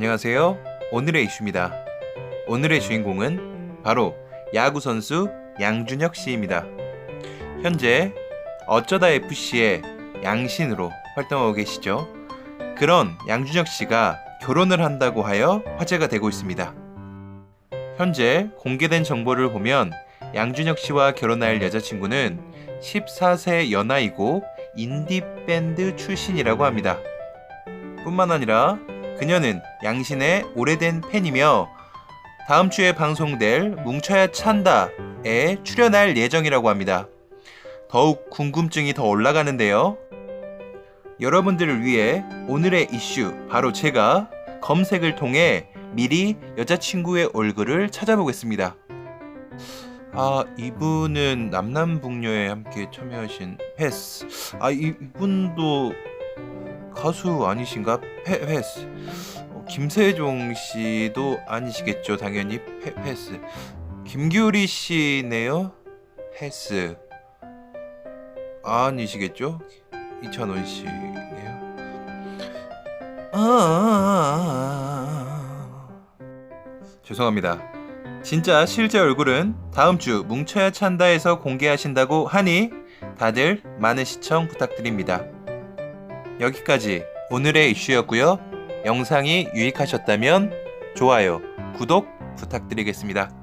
안녕하세요. 오늘의 이슈입니다. 오늘의 주인공은 바로 야구 선수 양준혁 씨입니다. 현재 어쩌다 FC의 양신으로 활동하고 계시죠. 그런 양준혁 씨가 결혼을 한다고 하여 화제가 되고 있습니다. 현재 공개된 정보를 보면 양준혁 씨와 결혼할 여자친구는 14세 연하이고 인디밴드 출신이라고 합니다. 뿐만 아니라 그녀는 양신의 오래된 팬이며 다음 주에 방송될 뭉쳐야 찬다에 출연할 예정이라고 합니다. 더욱 궁금증이 더 올라가는데요. 여러분들을 위해 오늘의 이슈 바로 제가 검색을 통해 미리 여자친구의 얼굴을 찾아보겠습니다. 아 이분은 남남북녀에 함께 참여하신 패스. 아 이- 이분도 가수 아니신가? 패, 패스. 어, 김세종 씨도 아니시겠죠, 당연히 패, 패스. 김규리 씨네요. 패스. 아니시겠죠? 이찬원 씨네요. 아, 아, 아, 아. 죄송합니다. 진짜 실제 얼굴은 다음 주 뭉쳐야 찬다에서 공개하신다고 하니 다들 많은 시청 부탁드립니다. 여기까지 오늘의 이슈였고요. 영상이 유익하셨다면 좋아요, 구독 부탁드리겠습니다.